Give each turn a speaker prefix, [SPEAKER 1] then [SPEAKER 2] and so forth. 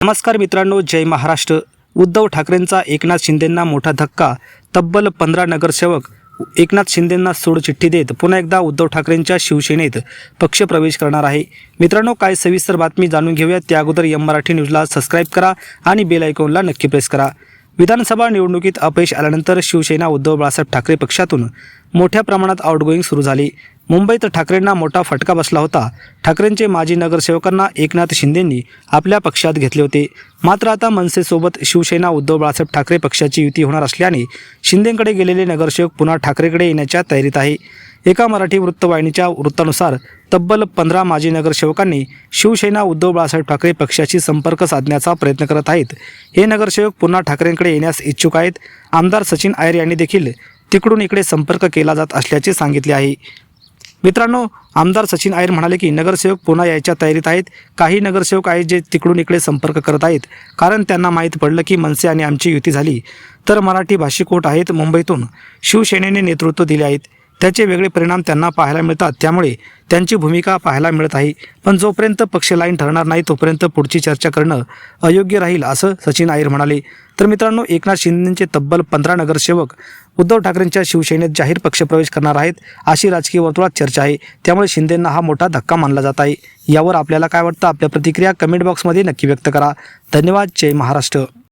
[SPEAKER 1] नमस्कार मित्रांनो जय महाराष्ट्र. उद्धव ठाकरेंचा एकनाथ शिंदेंना मोठा धक्का. तब्बल पंधरा नगरसेवक एकनाथ शिंदेंना सोडचिठ्ठी देत पुन्हा एकदा उद्धव ठाकरेंच्या शिवसेनेत पक्षप्रवेश करणार आहे. मित्रांनो काय सविस्तर बातमी जाणून घेऊया. त्या अगोदर एम मराठी न्यूजला सबस्क्राईब करा आणि बेल आयकॉनला नक्की प्रेस करा. विधानसभा निवडणुकीत अपयश आल्यानंतर शिवसेना उद्धव बाळासाहेब ठाकरे पक्षातून मोठ्या प्रमाणात आउटगोईंग सुरू झाली. मुंबईत ठाकरेंना मोठा फटका बसला होता. ठाकरेंचे माजी नगरसेवकांना एकनाथ शिंदेंनी आपल्या पक्षात घेतले होते. मात्र आता मनसेसोबत शिवसेना उद्धव बाळासाहेब ठाकरे पक्षाची युती होणार असल्याने शिंदेंकडे गेलेले नगरसेवक पुन्हा ठाकरेकडे येण्याच्या तयारीत आहे. एका मराठी वृत्तवाहिनीच्या वृत्तानुसार तब्बल पंधरा माजी नगरसेवकांनी शिवसेना उद्धव बाळासाहेब ठाकरे पक्षाशी संपर्क साधण्याचा प्रयत्न करत आहेत. हे नगरसेवक पुन्हा ठाकरेंकडे येण्यास इच्छुक आहेत. आमदार सचिन आयर यांनी देखील तिकडून इकडे संपर्क केला जात असल्याचे सांगितले आहे. मित्रांनो आमदार सचिन आयर म्हणाले की नगरसेवक पुन्हा यायच्या तयारीत आहेत. काही नगरसेवक आहेत जे तिकडून इकडे संपर्क करत आहेत. कारण त्यांना माहीत पडलं की मनसे आणि आमची युती झाली. तर मराठी भाषिक कोट आहेत मुंबईतून. शिवसेनेने नेतृत्व दिले आहेत. त्याचे वेगळे परिणाम त्यांना पाहायला मिळतात. त्यामुळे त्यांची भूमिका पाहायला मिळत आहे. पण जोपर्यंत पक्ष लाईन ठरणार नाही तोपर्यंत पुढची चर्चा करणं अयोग्य राहील असं सचिन आयर म्हणाले. तर मित्रांनो एकनाथ शिंदेचे तब्बल पंधरा नगरसेवक उद्धव ठाकरेंच्या शिवसेनेत जाहीर पक्षप्रवेश करणार आहेत अशी राजकीय वर्तुळात चर्चा आहे. त्यामुळे शिंदेंना हा मोठा धक्का मानला जात आहे. यावर आपल्याला काय वाटतं? आपल्या प्रतिक्रिया कमेंट बॉक्समध्ये नक्की व्यक्त करा. धन्यवाद. जय महाराष्ट्र.